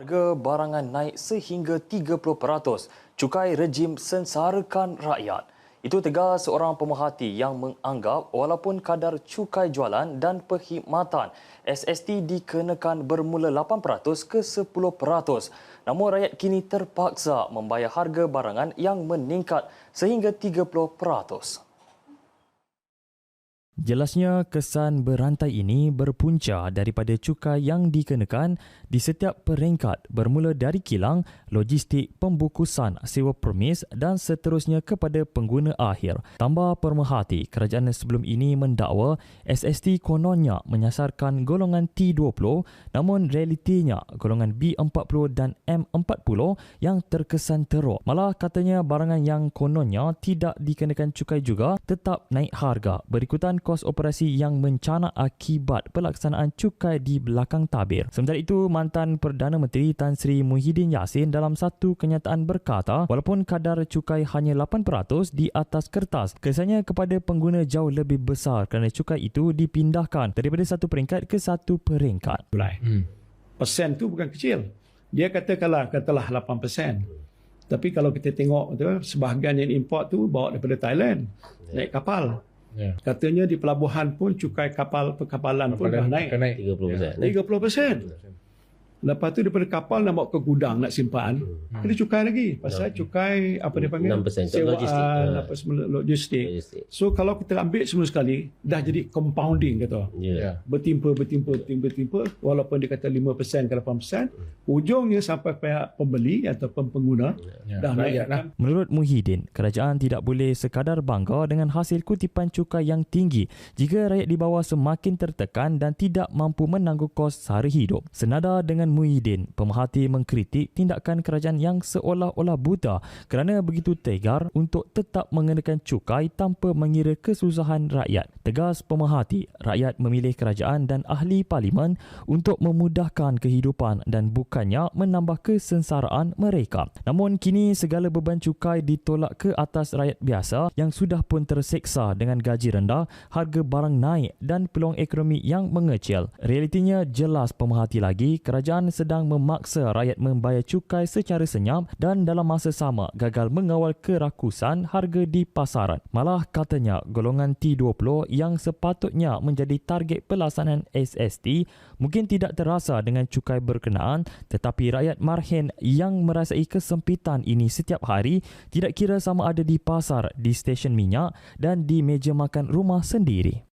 Harga barangan naik sehingga 30%. Cukai rejim sensarakan rakyat. Itu tegas seorang pemerhati yang menganggap walaupun kadar cukai jualan dan perkhidmatan SST dikenakan bermula 8% ke 10%. Namun rakyat kini terpaksa membayar harga barangan yang meningkat sehingga 30%. Jelasnya kesan berantai ini berpunca daripada cukai yang dikenakan di setiap peringkat bermula dari kilang, logistik, pembukusan, sewa permis dan seterusnya kepada pengguna akhir. Tambah permehati, kerajaan sebelum ini mendakwa SST kononnya menyasarkan golongan T20 namun realitinya golongan B40 dan M40 yang terkesan teruk. Malah katanya barangan yang kononnya tidak dikenakan cukai juga tetap naik harga berikutan kos operasi yang mencana akibat pelaksanaan cukai di belakang tabir. Sementara itu, mantan Perdana Menteri Tan Sri Muhyiddin Yassin dalam satu kenyataan berkata, walaupun kadar cukai hanya 8% di atas kertas, kesannya kepada pengguna jauh lebih besar kerana cukai itu dipindahkan daripada satu peringkat ke satu peringkat. Hmm. Persen tu bukan kecil. Dia kata kalau katalah 8 persen. Tapi kalau kita tengok tu, sebahagian yang import tu bawa daripada Thailand. Naik kapal. Ya. Katanya di pelabuhan pun cukai kapal perkapalan pun dah naik. Naik. 30%. Ya. 30 persen. Lepas tu daripada kapal nak bawa ke gudang nak simpan, Hmm. kena cukai lagi. Pasal cukai apa dia panggil? 6% Sewaan, logistik. Apa semua logistik. Logistik. So kalau kita ambil semua sekali, dah jadi compounding kata. Ya. Ya. Bertimpa, bertimpa, bertimpa, bertimpa. Walaupun dia kata 5% ke 8%, ujungnya sampai pihak pembeli ataupun pengguna Ya. dah naik. lah. Menurut Muhyiddin, kerajaan tidak boleh sekadar bangga dengan hasil kutipan cukai yang tinggi jika rakyat di bawah semakin tertekan dan tidak mampu menangguh kos sara hidup. Senada dengan Muhyiddin, pemerhati mengkritik tindakan kerajaan yang seolah-olah buta kerana begitu tegar untuk tetap mengenakan cukai tanpa mengira kesusahan rakyat. Tegas pemerhati, rakyat memilih kerajaan dan ahli parlimen untuk memudahkan kehidupan dan bukannya menambah kesensaraan mereka. Namun kini segala beban cukai ditolak ke atas rakyat biasa yang sudah pun terseksa dengan gaji rendah, harga barang naik dan peluang ekonomi yang mengecil. Realitinya jelas pemerhati lagi, kerajaan sedang memaksa rakyat membayar cukai secara senyap dan dalam masa sama gagal mengawal kerakusan harga di pasaran. Malah katanya golongan T20 yang sepatutnya menjadi target pelaksanaan SST mungkin tidak terasa dengan cukai berkenaan tetapi rakyat marhen yang merasai kesempitan ini setiap hari tidak kira sama ada di pasar, di stesen minyak dan di meja makan rumah sendiri.